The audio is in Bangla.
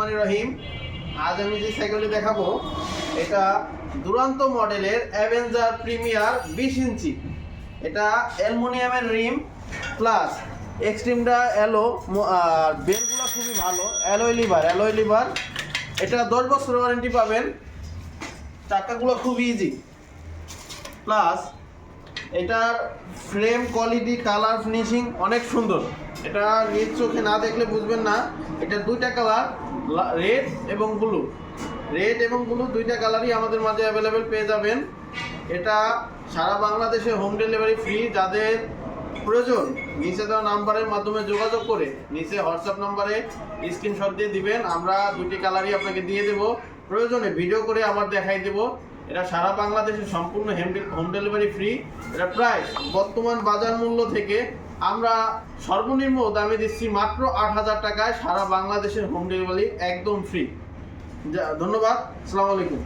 রহিম। আজ আমি যে সাইকেলটি দেখাবো, এটা দুরান্ত মডেলের অ্যাভেঞ্জার প্রিমিয়ার বিশ ইঞ্চি। এটা অ্যালুমিনিয়ামের রিম প্লাস এক্সট্রিমটা অ্যালো আর বেলগুলো খুবই ভালো অ্যালোয় লিভার অ্যালোয় লিভার এটা দশ বছর ওয়ারেন্টি পাবেন। চাকাগুলো খুব ইজি প্লাস এটার ফ্রেম কোয়ালিটি কালার ফিনিশিং অনেক সুন্দর। এটা নিজ চোখে না দেখলে বুঝবেন না। এটা দুইটা কালার রেড এবং ব্লু রেড এবং ব্লু দুইটা কালারই আমাদের মাঝে অ্যাভেলেবেল পেয়ে যাবেন। এটা সারা বাংলাদেশে হোম ডেলিভারি ফ্রি যাদের প্রয়োজন, নিচে দেওয়া নাম্বারের মাধ্যমে যোগাযোগ করে, নিচে হোয়াটসঅ্যাপ নাম্বারে স্ক্রিনশট দিয়ে দিবেন। আমরা দুটি কালারই আপনাকে দিয়ে দেব। প্রয়োজনে ভিডিও করে আমার দেখাই দেব। এটা সারা বাংলাদেশে সম্পূর্ণ হোম ডেলিভারি ফ্রি এটা প্রায় বর্তমান বাজার মূল্য থেকে আমরা সর্বনিম্ন দামে দিচ্ছি মাত্র আট হাজার টাকায় সারা বাংলাদেশের হোম ডেলিভারি একদম ফ্রি ধন্যবাদ, আসসালামু আলাইকুম।